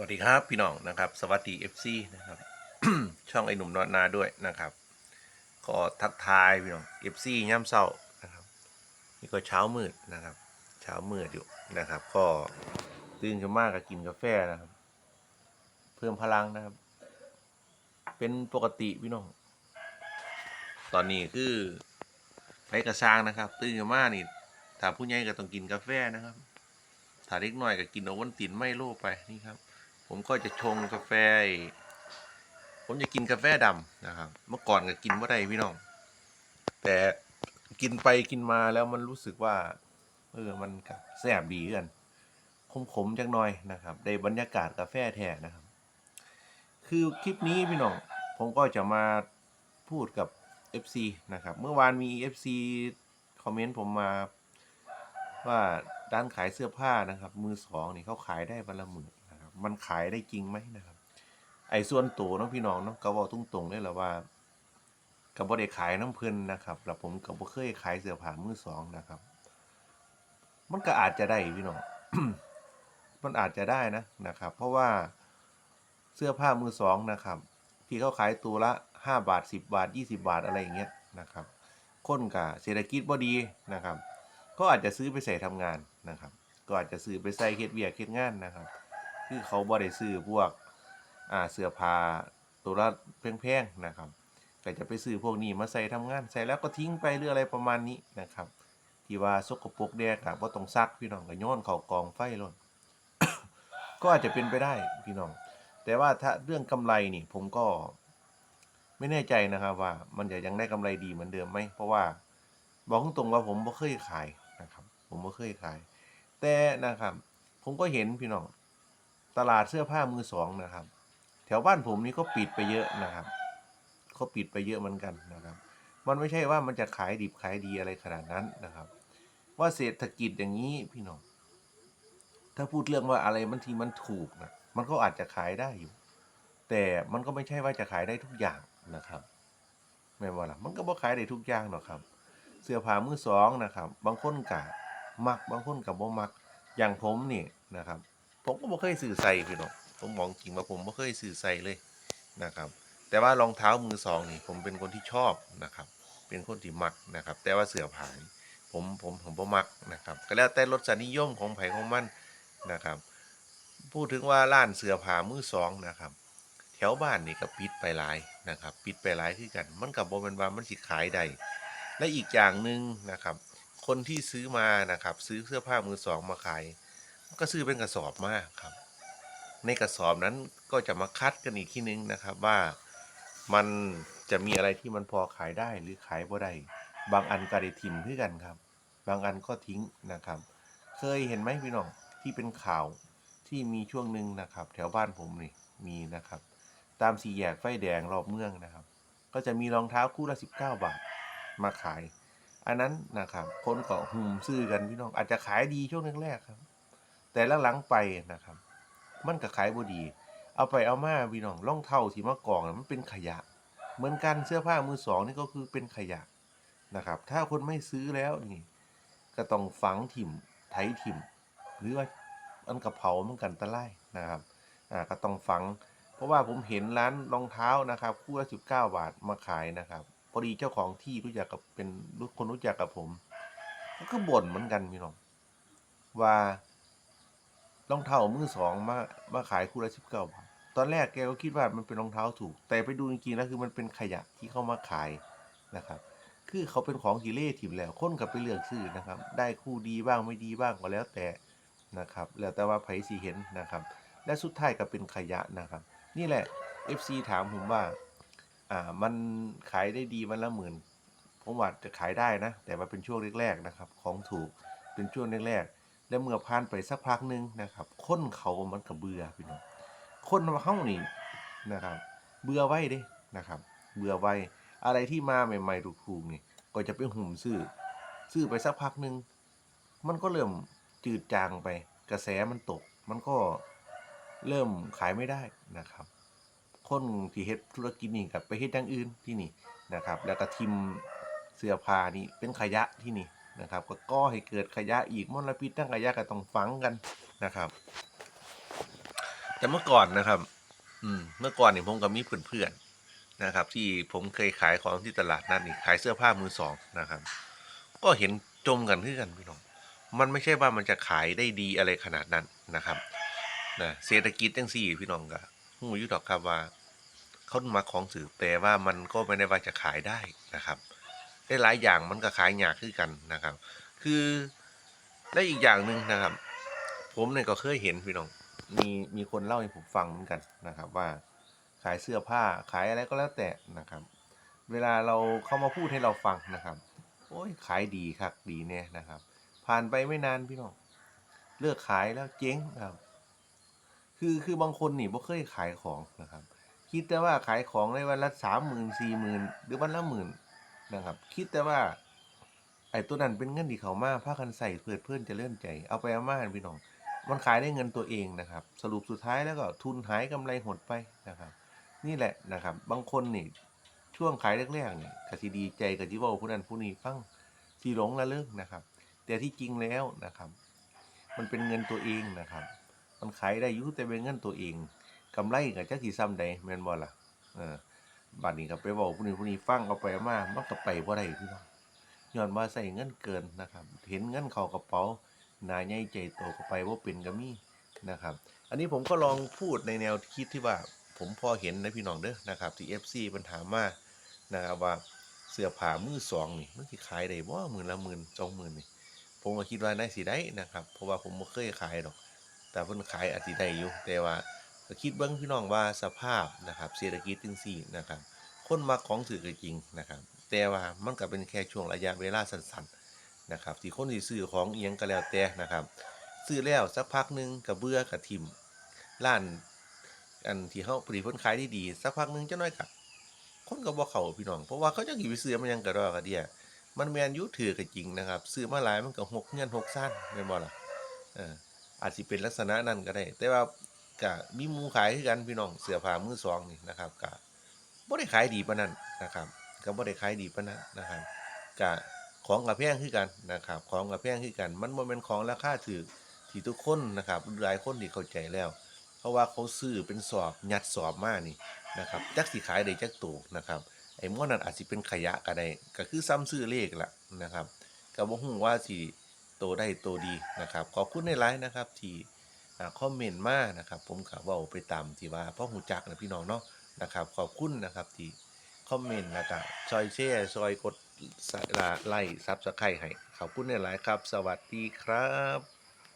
วัสดีครับพี่น้องนะครับ สวัสดี FC นะครับช่องไอ้หนุ่มนอนนาด้วยนะครับ ก็ทักทายพี่น้อง FC ย่ำเศร้านะครับ นี่ก็เช้ามืดนะครับ เช้ามืดอยู่นะครับ ก็ตื่นขึ้นมากก็กินกาแฟนะครับ เพิ่มพลังนะครับ เป็นปกติพี่น้อง ตอนนี้คือไปกระซางนะครับ ตื่นขึ้นมานี่ถ้าผู้ใหญ่ก็ต้องกินกาแฟนะครับถ้าเล็กน้อยก็กินโอวัลตินไม่โลไปนี่ครับ ผมก็จะชงกาแฟ ผมจะกินกาแฟดำนะครับ เมื่อก่อนก็กินว่าได้พี่น้อง แต่กินไปกินมาแล้วมันรู้สึกว่า เออมันแซ่บดีกันขมๆจังหน่อยนะครับ ได้บรรยากาศกาแฟแท้นะครับ คือคลิปนี้พี่น้อง ผมก็จะมาพูดกับ FC นะครับ เมื่อวานมี FC คอมเมนต์ผมมาว่าด้านขายเสื้อผ้านะครับ มือสองนี่เขาขายได้วันละหมื่น มันขายได้จริงไหมนะครับ ไอ้ส่วนตัวเนาะพี่น้องเนาะก็เว่าตรงๆเลยแหละว่ากับบ่ได้ขายน้ำเพิ่นนะครับแล้วผมก็บ่เคยขายเสื้อผ้ามือสองนะครับ มันก็อาจจะได้พี่น้องมันอาจจะได้นะนะครับ เพราะว่าเสื้อผ้ามือสองนะครับที่เขาขายตัวละห้าบาทสิบบาทยี่สิบาทอะไรอย่างเงี้ยนะครับคนกับเศรษฐกิจบ่ดีนะครับ ก็อาจจะซื้อไปใส่ทำงานนะครับ ก็อาจจะซื้อไปใส่เฮ็ดเวียกเฮ็ดงานนะครับ คือเขาบ่ได้ซื้อพวกอ่าเสื้อผ้าตัวละแพงๆนะครับก็จะไปซื้อพวกนี้มาใส่ทำงาน ใส่แล้วก็ทิ้งไปหรืออะไรประมาณนี้นะครับ ที่ว่าสกปรกแดกอะบ่ต้องซักพี่น้องก็โยนเข้ากองไฟโลดก็อาจจะเป็นไปได้พี่น้อง แต่ว่าถ้าเรื่องกำไรนี่ผมก็ ไม่แน่ใจนะครับว่า มันจะยังได้กำไรดีเหมือนเดิมไหมเพราะว่าบอกตรงๆว่าผมบ่เคยขายนะครับ ผมบ่เคยขาย แต่นะครับ ผมก็เห็นพี่น้อง ตลาดเสื้อผ้ามือสองนะครับ แถวบ้านผมนี่ก็ปิดไปเยอะนะครับเขาปิดไปเยอะเหมือนกันนะครับ มันไม่ใช่ว่ามันจะขายดิบขายดีอะไรขนาดนั้นนะครับ ว่าเศรษฐกิจอย่างนี้พี่น้องถ้าพูดเรื่องว่าอะไรมันทีมันถูกนะมันก็อาจจะขายได้อยู่ แต่มันก็ไม่ใช่ว่าจะขายได้ทุกอย่างนะครับแม่ว่าล่ะมันก็บ่ขายได้ทุกอย่างหรอกครับ เสื้อผ้ามือสองนะครับ บางคนกะมักบางคนกับบ่มักอย่างผมนี่นะครับ ผมก็บ่เคยสื่อใส่พี่น้องผมมองจริงว่าผมบ่เคยสื่อใส่เลยนะครับ แต่ว่ารองเท้ามือสองนี่ผมเป็นคนที่ชอบนะครับ เป็นคนที่มักนะครับ แต่ว่าเสื้อผ้านี่ผมผมผมบ่มักนะครับ ก็แล้วแต่รสนิยมของไผของมันนะครับ พูดถึงว่าร้านเสื้อผ้ามือสองนะครับ แถวบ้านนี่ก็ปิดไปหลายนะครับ ปิดไปหลายคือกัน มันกับโบแมนว่ามันสิขายได้และอีกอย่างหนึ่งนะครับ คนที่ซื้อมานะครับ ซื้อเสื้อผ้ามือสองมาขาย ก็ซื้อเป็นกระสอบมากครับ ในกระสอบนั้นก็จะมาคัดกันอีกทีนึงนะครับ ว่ามันจะมีอะไรที่มันพอขายได้หรือขายบ่ได้บางอันก็ได้ทิมคือกันครับ บางอันก็ทิ้งนะครับ เคยเห็นไหมพี่น้องที่เป็นข่าวที่มีช่วงหนึ่งนะครับ แถวบ้านผมนี่มีนะครับ ตามสี่แยกไฟแดงรอบเมืองนะครับ ก็จะมีรองเท้าคู่ละ19 บาทมาขาย อันนั้นนะครับคนก็หุมซื้อกันพี่น้องอาจจะขายดีช่วงแรกๆครับ แต่หลังๆไปนะครับ มันก็ขายบ่ดี เอาไปเอามาพี่น้องรองเท้าที่มากองมันเป็นขยะ เหมือนกันเสื้อผ้ามือสองนี่ก็คือเป็นขยะนะครับ ถ้าคนไม่ซื้อแล้วนี่ ก็ต้องฝังถิ่มไถถิ่ม หรือว่าอันกระเผามันกันตะไลนะครับอ่าก็ต้องฝัง เพราะว่าผมเห็นร้านรองเท้านะครับ คู่ละสิบเก้าบาทมาขายนะครับพอดีเจ้าของที่รู้จักกับเป็นคนรู้จักกับผมก็บ่นเหมือนกันพี่น้องว่า รองเท้ามือสองมามาขายคู่ละสิบเก้าบาทตอนแรกแกก็คิดว่ามันเป็นรองเท้าถูก แต่ไปดูจริงๆแล้วคือมันเป็นขยะที่เข้ามาขายนะครับ คือเขาเป็นของกิเล่ถิ่มแล้วคนกับไปเลือกซื้อนะครับ ได้คู่ดีบ้างไม่ดีบ้างก็แล้วแต่นะครับ แล้วแต่ว่าไผสีเห็นนะครับ และสุดท้ายก็เป็นขยะนะครับ นี่แหละ FC ถามผมว่าอ่ามันขายได้ดีวันละหมื่นผมว่าจะขายได้นะ แต่ว่าเป็นช่วงแรกๆนะครับ ของถูกเป็นช่วงแรกๆ แล้วเมื่อผ่านไปสักพักหนึงนะครับ คนเขามันก็เบื่อพี่น้องคนมาเข้านี่นะครับ เบื่อไว้เด้นะครับ เบื่อไว้อะไรที่มาใหม่ๆถูกๆนี่ก็จะไปหุ่มซื้อซื้อไปสักพักหนึ่งมันก็เริ่มจืดจางไป กระแสมันตก มันก็เริ่มขายไม่ได้นะครับ คนที่เฮ็ดธุรกิจนี่กับไปเฮ็ดอย่างอื่นที่นี่นะครับ แล้วก็ทิมเสื้อผ้านี่เป็นขยะที่นี่ นะครับ ก็ก่อให้เกิดขยะอีกมลพิษทั้งขยะก็ต้องฝังกันนะครับ แต่เมื่อก่อนนะครับ อืม เมื่อก่อนเนี่ยผมก็มีเพื่อนๆนะครับ ที่ผมเคยขายของที่ตลาดนัดนี่ขายเสื้อผ้ามือสองนะครับ ก็เห็นจมกันที่กันพี่น้องมันไม่ใช่ว่ามันจะขายได้ดีอะไรขนาดนั้นนะครับนะเศรษฐกิจจังสี่พี่น้องก็หูยุดอกครับว่าเขามาของสื่อแต่ว่ามันก็ไม่ได้ว่าจะขายได้นะครับ ได้หลายอย่างมันก็ขายยากขึ้นกันนะครับ คือและอีกอย่างหนึ่งนะครับ ผมเนี่ยก็เคยเห็นพี่น้องมีมีคนเล่าให้ผมฟังเหมือนกันนะครับ ว่าขายเสื้อผ้าขายอะไรก็แล้วแต่นะครับ เวลาเราเข้ามาพูดให้เราฟังนะครับ โอ้ยขายดีครับดีเนี่ยนะครับ ผ่านไปไม่นานพี่น้องเลิกขายแล้วเจ๊งครับ คือคือบางคนนี่บ่เคยขายของนะครับ คิดแต่ว่าขายของได้วันละสามหมื่นสี่หมื่นหรือวันละหมื่น นะครับ คิดแต่ว่า ไอ้ตัวนั้นเป็นเงินที่เขามาพากันใส่เพื่อเพื่อนจะเลื่อนใจ เอาไปเอามาพี่น้อง มันขายได้เงินตัวเองนะครับ สรุปสุดท้ายแล้วก็ทุนหายกำไรหดไปนะครับ นี่แหละนะครับ บางคนนี่ช่วงขายแรกๆนี่กสิดีใจกับจิเว่าผู้นั้นผู้นี้ฟังสีหลงละเลิกนะครับ แต่ที่จริงแล้วนะครับ มันเป็นเงินตัวเองนะครับ มันขายได้ยุ่แต่เป็นเงินตัวเองกำไรกับจักสีซ้ำใดแมนบ่ล่ะเออ บัดนี้ก็ไปบอกผู้นี้ผู้นี้ฟังเอาไปมามันก็ไปบ่ได้พี่น้องย้อนว่าใส่เงินเกินนะครับ เห็นเงินเข้ากระเป๋าหนาใหญ่ใจโตก็ไปว่าเป็นก็มีนะครับ อันนี้ผมก็ลองพูดในแนวคิดที่ว่าผมพอเห็นนะพี่น้องเด้อนะครับ ที่ FC มันถามมานะครับว่าเสื้อผ้ามือสองนี่มันสิขายได้บ่หมื่นละหมื่นสองหมื่นนี่ผมก็คิดว่าน่าสิได้นะครับ เพราะว่าผมบ่เคยขายดอก แต่เพิ่นขายอาจสิได้อยู่แต่ว่า ก็คิดเบิ่งพี่น้องว่าสภาพนะครับเศรษฐกิจจังซี่นะครับ คนมักของถือก็จริงนะครับ แต่ว่ามันก็เป็นแค่ช่วงระยะเวลาสั้นๆนะครับที่คนสิซื้อของเอียงก็แล้วแต่นะครับ ซื้อแล้วสักพักหนึงก็เบื่อก็ทิ่มร้านอันที่เขาผลิตผลขายได้ดีสักพักหนึงจักหน่อยก็คนก็บ่เขาพี่น้องเพราะว่าเขาจักสิไปซื้อมันยังก็ดอกกระเดียมันแมนยู่ถือก็จริงนะครับ ซื้อมาหลายมันก็หกเงินหกซ่านแม่นบ่ล่ะเอออาจสิเป็นลักษณะนั้นก็ได้ แต่ว่า ก็มีมูขายคือกันพี่น้องเสื้อผ้ามือสองนี่นะครับก็บ่ได้ขายดีปานนั้นนะครับก็บ่ได้ขายดีปานนั้นนะครับก็ของก็แพงคือกันนะครับ ของก็แพงคือกัน มันบ่แม่นของราคาถูกที่ทุกคนนะครับหลายคนที่เข้าใจแล้ว เพราะว่าเขาซื้อเป็นสอบยัดสอบมานี่นะครับจักสิขายได้จักตัวนะครับไอ้ม้อนั้นอาจสิเป็นขยะก็ได้ก็คือซ้ำซื้อเลขละนะครับก็บ่ฮู้ว่าสิโตได้โตดีนะครับ ขอบคุณในไลน์นะครับที่ คอมเมนต์มานะครับ ผมก็เว้าไปตามที่ว่าพ่อหูจักนะพี่น้องเนาะนะครับ ขอบคุณนะครับที่คอมเมนต์นะครับซอยแชร์ซอยกดไลค์ Subscribe ให้ขอบคุณในไลายครับ สวัสดีครับ